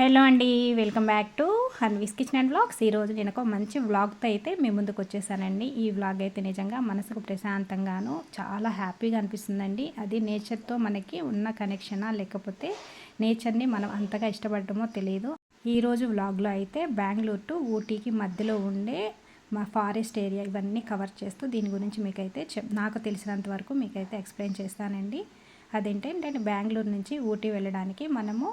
Hello అండి welcome back to Hanvi's kitchen and vlogs. ఈరోజు నేను ఒక మంచి వ్లాగ్తో అయితే మీ ముందుకు వచ్చేసానండి. ఈ వ్లాగ్ అయితే నిజంగా మనసుకు ప్రశాంతంగాను చాలా హ్యాపీగా అనిపిస్తుందండి. అది నేచర్తో మనకి ఉన్న కనెక్షనా లేకపోతే నేచర్ని మనం అంతగా ఇష్టపడటమో తెలియదు ఈరోజు వ్లాగ్లో అయితే బెంగళూరు టు ఊటీకి మధ్యలో ఉండే మా ఫారెస్ట్ ఏరియా ఇవన్నీ కవర్ చేస్తూ దీని గురించి మీకైతే చెప్ నాకు తెలిసినంత వరకు మీకైతే ఎక్స్ప్లెయిన్ చేస్తానండి. అదేంటంటే బెంగళూరు నుంచి ఊటీ వెళ్ళడానికి మనము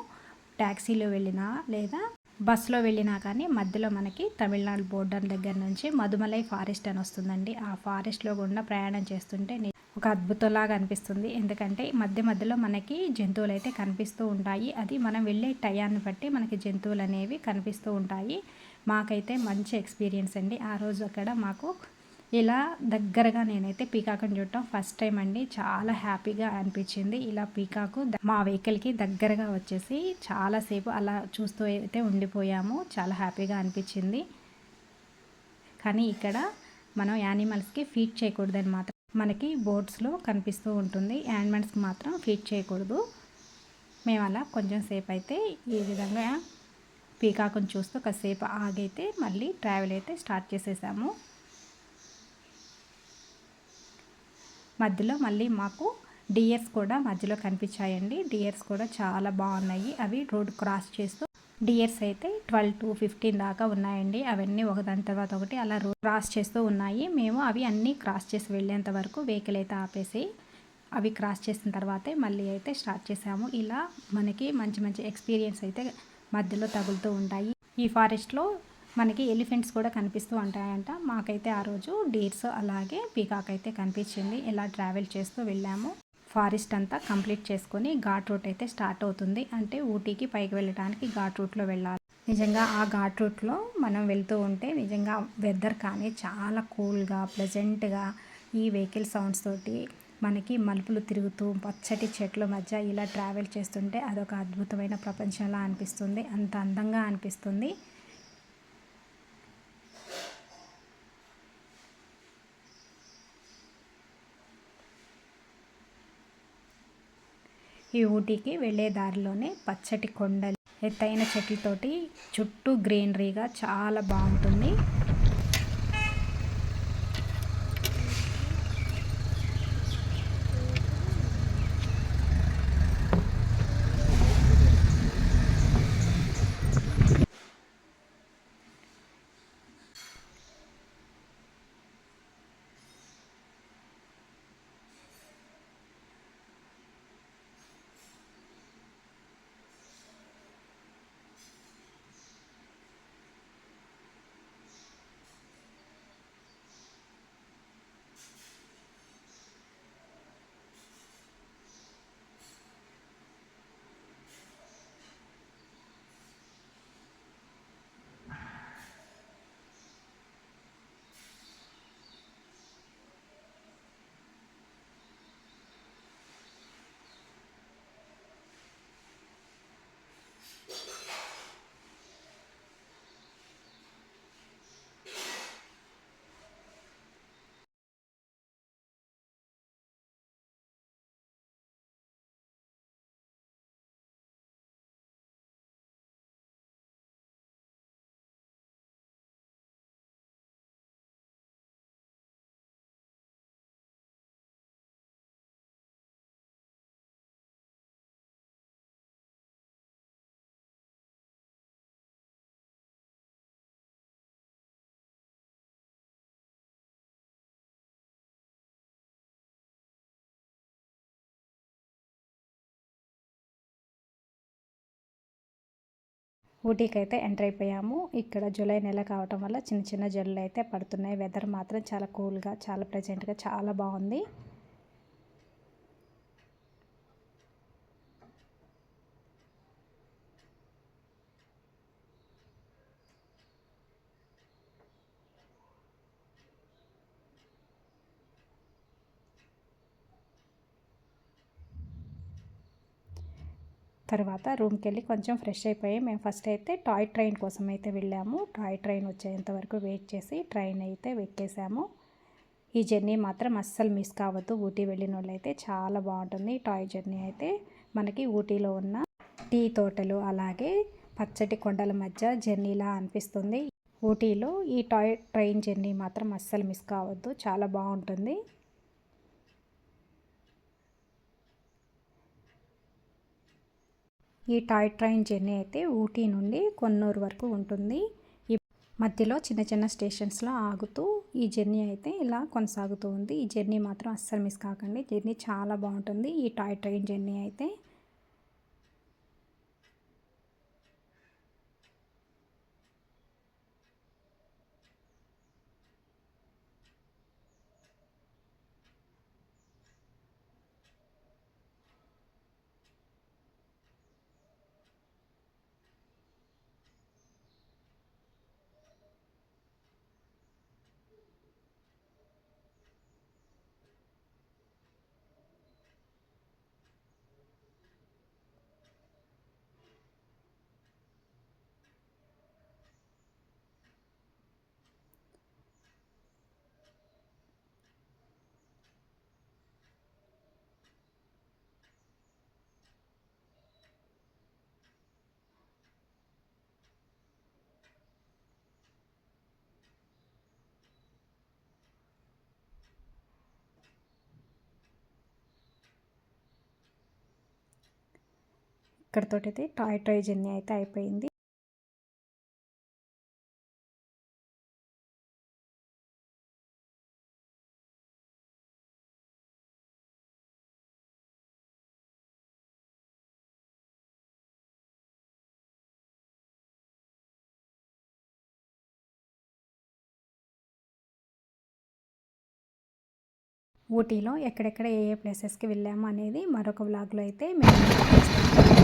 ట్యాక్సీలో వెళ్ళినా లేదా బస్సులో వెళ్ళినా కానీ మధ్యలో మనకి తమిళనాడు బోర్డర్ దగ్గర నుంచి మధుమలై ఫారెస్ట్ అని వస్తుందండి. ఆ ఫారెస్ట్లో గుండా ప్రయాణం చేస్తుంటే ఒక అద్భుతంలాగా అనిపిస్తుంది. ఎందుకంటే మధ్య మధ్యలో మనకి జంతువులు అయితే కనిపిస్తూ ఉంటాయి. అది మనం వెళ్ళే టయాన్ని బట్టి మనకి జంతువులు అనేవి కనిపిస్తూ ఉంటాయి. మాకైతే మంచి ఎక్స్పీరియన్స్ అండి. ఆ రోజు అక్కడ మాకు ఇలా దగ్గరగా నేనైతే పీకాకుని చూడటం ఫస్ట్ టైం అండి. చాలా హ్యాపీగా అనిపించింది. ఇలా పీకాకు మా వెహికల్కి దగ్గరగా వచ్చేసి చాలాసేపు అలా చూస్తూ అయితే ఉండిపోయాము. చాలా హ్యాపీగా అనిపించింది. కానీ ఇక్కడ మనం యానిమల్స్కి ఫీడ్ చేయకూడదని మాత్రం మనకి బోట్స్లో కనిపిస్తూ ఉంటుంది. యానిమల్స్కి మాత్రం ఫీడ్ చేయకూడదు. మేము అలా కొంచెం సేపు అయితే ఈ విధంగా పీకాకుని చూస్తూ కాసేపు ఆగైతే మళ్ళీ ట్రావెల్ అయితే స్టార్ట్ చేసేసాము. మధ్యలో మళ్ళీ మాకు డియర్స్ కూడా మధ్యలో కనిపించాయండి. డియర్స్ కూడా చాలా బాగున్నాయి. అవి రోడ్ క్రాస్ చేస్తూ డియర్స్ అయితే ట్వెల్వ్ టు ఫిఫ్టీన్ దాకా ఉన్నాయండి. అవన్నీ ఒకదాని తర్వాత ఒకటి అలా రోడ్ క్రాస్ చేస్తూ ఉన్నాయి. మేము అవి అన్నీ క్రాస్ చేసి వెళ్ళేంత వరకు వెహికల్ అయితే ఆపేసి అవి క్రాస్ చేసిన తర్వాతే మళ్ళీ అయితే స్టార్ట్ చేసాము. ఇలా మనకి మంచి మంచి ఎక్స్పీరియన్స్ అయితే మధ్యలో తగులుతూ ఉంటాయి. ఈ ఫారెస్ట్లో మనకి ఎలిఫెంట్స్ కూడా కనిపిస్తూ ఉంటాయంట. మాకైతే ఆ రోజు డీర్స్ అలాగే పీకాక్ అయితే కనిపించింది. ఇలా ట్రావెల్ చేస్తూ వెళ్ళాము. ఫారెస్ట్ అంతా కంప్లీట్ చేసుకొని ఘాట్ రూట్ అయితే స్టార్ట్ అవుతుంది. అంటే ఊటీకి పైకి వెళ్ళడానికి ఘాట్ రూట్లో వెళ్ళాలి. నిజంగా ఆ ఘాట్ రూట్లో మనం వెళ్తూ ఉంటే నిజంగా వెదర్ కానీ చాలా కూల్గా ప్లెజెంట్గా ఈ వెహికల్ సౌండ్స్ తోటి మనకి మలుపులు తిరుగుతూ పచ్చటి చెట్ల మధ్య ఇలా ట్రావెల్ చేస్తుంటే అదొక అద్భుతమైన ప్రపంచంలా అనిపిస్తుంది. అంత అందంగా అనిపిస్తుంది. ఈ ఊటీకి వెళ్ళే దారిలోనే పచ్చటి కొండలు ఎత్తైన చెట్లతోటి చుట్టూ గ్రీనరీగా చాలా బాగుంటుంది. ఊటీకి అయితే ఎంటర్ అయిపోయాము. ఇక్కడ జూలై నెల కావటం వల్ల చిన్న చిన్న జల్లులు అయితే పడుతున్నాయి. వెదర్ మాత్రం చాలా కూల్గా చాలా ప్రజెంట్గా చాలా బాగుంది. తర్వాత రూమ్కి వెళ్ళి కొంచెం ఫ్రెష్ అయిపోయి మేము ఫస్ట్ అయితే టాయ్ ట్రైన్ కోసం అయితే వెళ్ళాము. టాయ్ ట్రైన్ వచ్చేంత వరకు వెయిట్ చేసి ట్రైన్ అయితే ఎక్కేసాము. ఈ జర్నీ మాత్రం అస్సలు మిస్ కావద్దు. ఊటీ వెళ్ళిన వాళ్ళైతే చాలా బాగుంటుంది. టాయ్ జర్నీ అయితే మనకి ఊటీలో ఉన్న టీ తోటలు అలాగే పచ్చటి కొండల మధ్య జర్నీలా అనిపిస్తుంది. ఊటీలో ఈ టాయ్ ట్రైన్ జర్నీ మాత్రం అస్సలు మిస్ కావద్దు. చాలా బాగుంటుంది. ఈ టాయ్ ట్రైన్ జర్నీ అయితే ఊటీ నుండి కొన్నూరు వరకు ఉంటుంది. ఈ మధ్యలో చిన్న చిన్న స్టేషన్స్లో ఆగుతూ ఈ జర్నీ అయితే ఇలా కొనసాగుతూ ఉంది. ఈ జర్నీ మాత్రం అస్సలు మిస్ కాకండి. జర్నీ చాలా బాగుంటుంది. ఈ టాయ్ ట్రైన్ జర్నీ అయితే ఇక్కడితోటైతే టాయ్ ట్రై జర్నీ అయితే అయిపోయింది. ఊటీలో ఎక్కడెక్కడ ఏ ఏ ప్లేసెస్కి వెళ్ళాము అనేది మరొక వ్లాగ్లో అయితే మేము